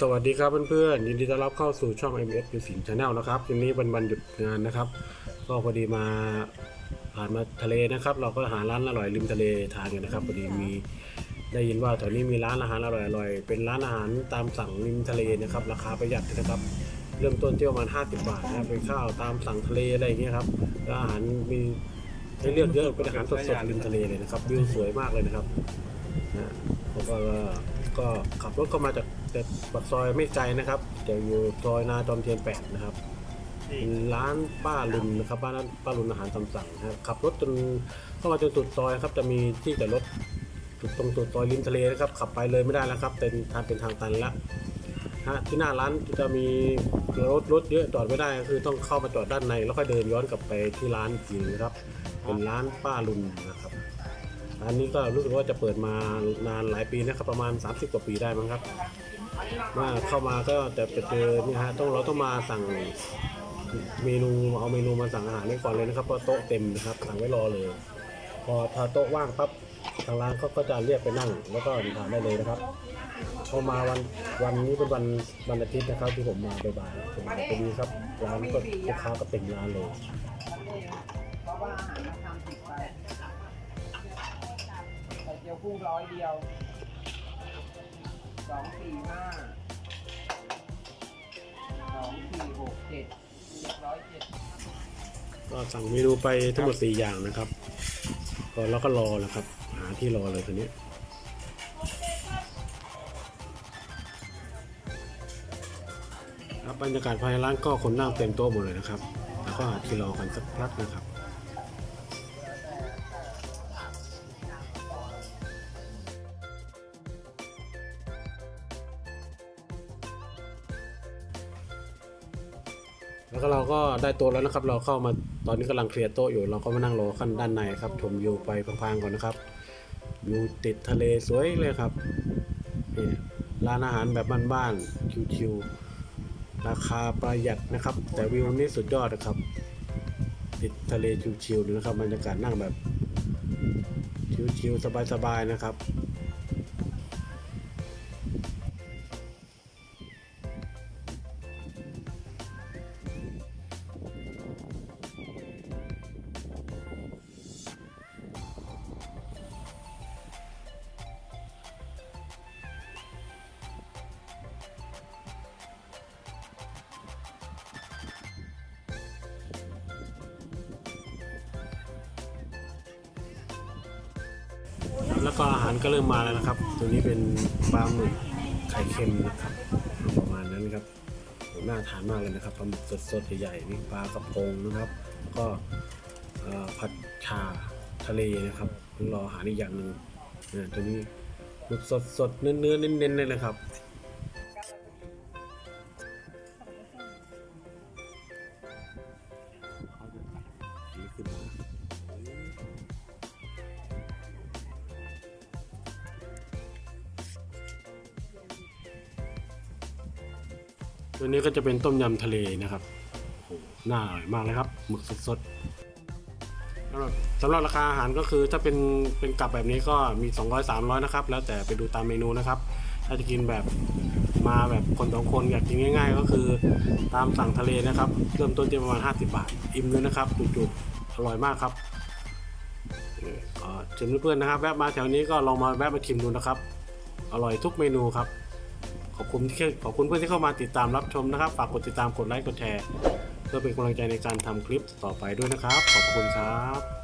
สวัสดีครับเพื่อนๆยินดีต้อนรับเข้าสู่ช่อง MS ยูสินชาแนลนะครับวันนี้วันวันหยุดงานนะครับ ก็พอดีมาผ่านมาทะเลนะครับ เราก็หาร้านอร่อยริมทะเลทานกันนะครับพอดีมีได้ยินว่าแถวนี้มีร้านอาหารอร่อยๆเป็นร้านอาหารตามสั่งริมทะเลนะครับ ราคาประหยัดนะครับ เริ่มต้นที่ประมาณ 50 บาทนะครับเป็นข้าวตามสั่งทะเลอะไรอย่างเงี้ยครับแล้วอาหารมีให้เลือกเยอะเป็นอาหารสดๆริมทะเลเลยนะครับวิวสวยมากเลยนะครับนะแล้วก็ ก็ขับรถเข้ามาจากแต่ปากซอยไม่ไกลนะครับจะอยู่ซอยนาจอมเทียนแปดนะครับเป็นร้านป้าลุนนะครับบ้านป้าลุนอาหารตามสั่งนะครับขับรถจนเข้ามาจนสุดซอยครับจะมีที่จอดรถจุดตรงสุดซอยริมทะเลนะครับขับไปเลยไม่ได้แล้วครับเป็นทางเป็นทางตันละฮะที่หน้าร้านจะมีรถรถเยอะจอดไม่ได้ก็คือต้องเข้ามาจอดด้านใน แล้วค่อยเดินย้อนกลับไปที่ร้านอีกทีนึงนะครับ เป็นร้านป้าลุนนะครับ ร้านนี้ก็รู้สึกว่าจะเปิดมานานหลายปีนะครับประมาณ 30 กว่าปีได้มั้งครับมื่อเข้ามาก็จะไปเจอนี่ฮะต้องเราต้องมาสั่งเมนูเอาเมนูมาสั่งอาหารไว้ก่อนเลยนะครับเพราะโต๊ะเต็มนะครับสั่งไว้รอเลย พอถ้าโต๊ะว่างปั๊บทางร้านเขาก็จะเรียกไปนั่ง แล้วก็ทานได้เลยนะครับพอมาวันวันนี้เป็นวันวันอาทิตย์นะครับที่ผมมาบ่ายๆผมมาพอดีครับร้านก็ลูกค้าก็เต็มร้านเลย ยวกุ้งร้อยเดียวสองสี่ห้าสองสี่หกเจ็ดเจ็ดร้อยเจ็ดก็สั่งเมนูไปทั้งหมด4อย่างนะครับ ก็แล้วก็รอแล้วครับ หาที่รอเลยทีนี้ครับบรรยากาศภายในร้านก็คนนั่งเต็มโต๊ะหมดเลยนะครับ แล้วก็หาที่รอกันสักพักนะครับ แล้วก็เราก็ได้โต๊ะแล้วนะครับ เราเข้ามาตอนนี้กำลังเคลียร์โต๊ะอยู่ เราก็มานั่งรอขั้นด้านในครับ ชมวิวไปพังๆก่อนนะครับวิวติดทะเลสวยเลยครับนี่ร้านอาหารแบบบ้านๆชิวๆราคาประหยัดนะครับ แต่วิวนี่สุดยอดนะครับ ติดทะเลชิวๆเลยนะครับบรรยากาศนั่งแบบชิวๆสบายๆนะครับ แล้วก็อาหารก็เริ่มมาแล้วนะครับ ตัวนี้เป็นปลาหมึกไข่เค็มนะครับประมาณนั้นครับน่าทานมากเลยนะครับปลาหมึกสดๆใหญ่ๆนี่ปลากระพงนะครับ ก็ผัดชาทะเลนะครับรออาหารอีกอย่างหนึ่งตัวนี้หมึกสดๆเนื้อๆเน้นๆเลยนะครับ ตัวนี้ก็จะเป็นต้มยำทะเลนะครับโอ้โหน่าอร่อยมากเลยครับหมึกสดๆสำหรับสำหรับราคาอาหารก็คือถ้าเป็นเป็นกลับแบบนี้ก็มี 200 300 นะครับ แล้วแต่ไปดูตามเมนูนะครับ ถ้าจะกินแบบมาแบบคนสองคนอยากกินง่าย ๆ ก็คือตามสั่งทะเลนะครับ เริ่มต้นที่ประมาณ 50 บาท อิ่มเลยนะครับจุกๆอร่อยมากครับเออก็เชิญเพื่อนๆนะครับ แวะมาแถวนี้ก็ลองมาแวะมาชิมดูนะครับ อร่อยทุกเมนูครับ ขอบคุณที่ขอบคุณเพื่อนที่เข้ามาติดตามรับชมนะครับ ฝากกดติดตามกดไลค์กดแชร์ เพื่อเป็นกำลังใจในการทำคลิปต่อไปด้วยนะครับ ขอบคุณครับ